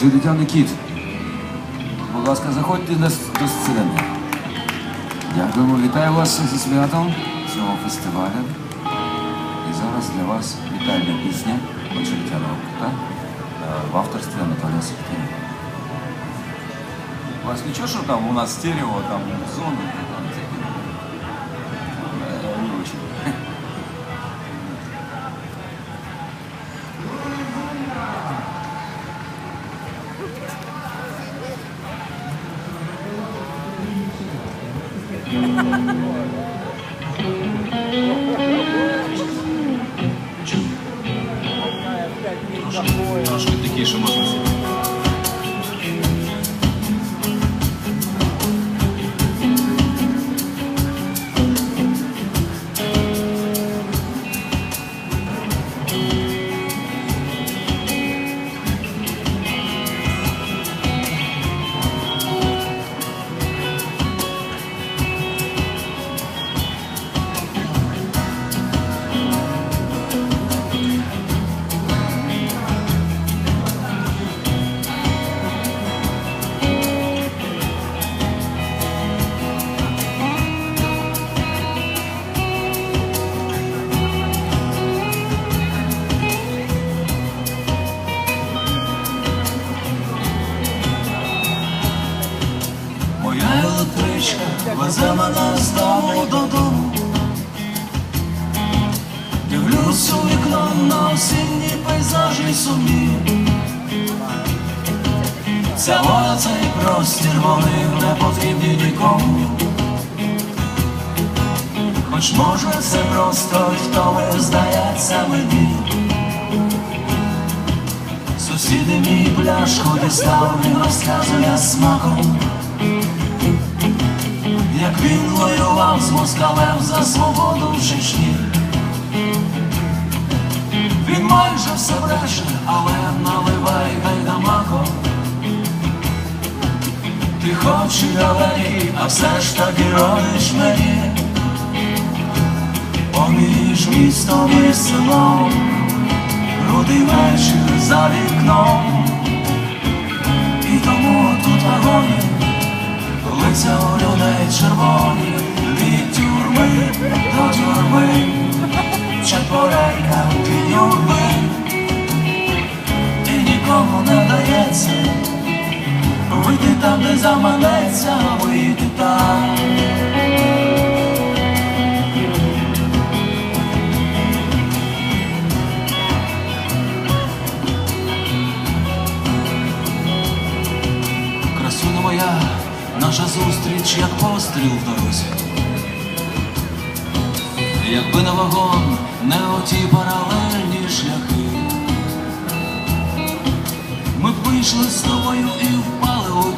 Джурітяний кіт. Будь ласка, заходьте до сцени. Дякуємо, вітаю вас зі святом цього фестивалю. І зараз для вас вітальна пісня Очеретяного кита е, в авторстві Анатолія Сектина. У вас нічого, що там у нас стерео, там зони. Трошки тихіше можна. Моя цей простір, вони не потрібні нікому. Хоч може це просто втоми здається мені. Сусіди мій пляшку дістав, він розказує смаком. Як він воював з москалем за свободу в Чечні. Він майже все бреше, але наливай Ти хоч і далекий, а все ж таки родиш мені. Поміж містом і селом, рудий вечір за вікном. І тому тут вагони Лиця у людей червоні, від тюрми до тюрми, Чепорейка заманеться, вийти там. Красуня моя, наша зустріч, як постріл в дорозі. Якби на вагон не оті паралельні шляхи, ми б вийшли з тобою і впали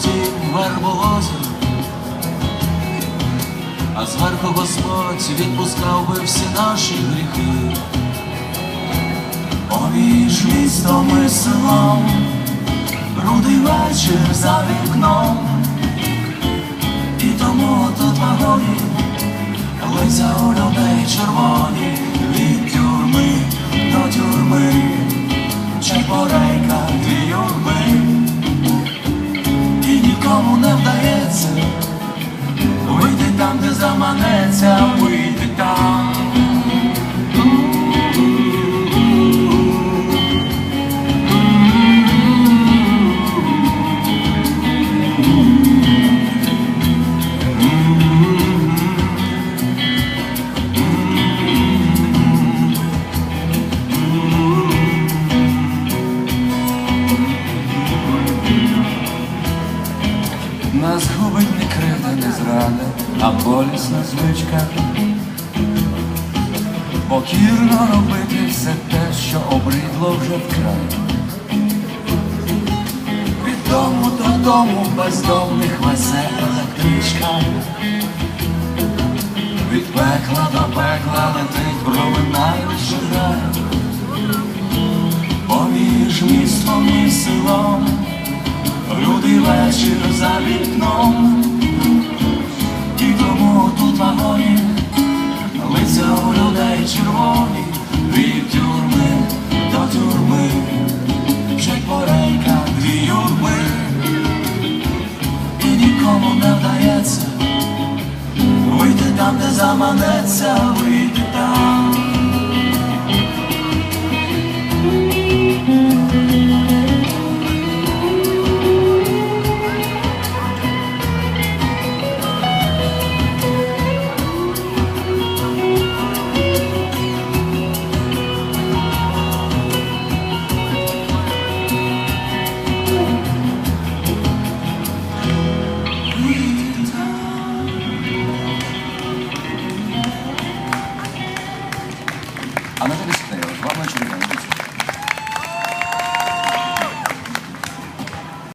у ті а зверху Господь відпускав би всі наші гріхи. Поміж містом і селом, рудий вечір за вікном, і тому тут вагоні, лиця у людей червоні, Нас губить не кривда, не зрада, а болісна звичка. Покірно робити все те, що обридло вже вкрай. Від дому додому бездомних везе електричка. Від пекла до пекла летить проминаючи рай. Поміж містом і селом. Люди вечір за вікном, і тому тут вагоні, лиця у людей червоні, від тюрми до тюрми, вже порейка дві юрби, і нікому не вдається, вийти там, де заманеться.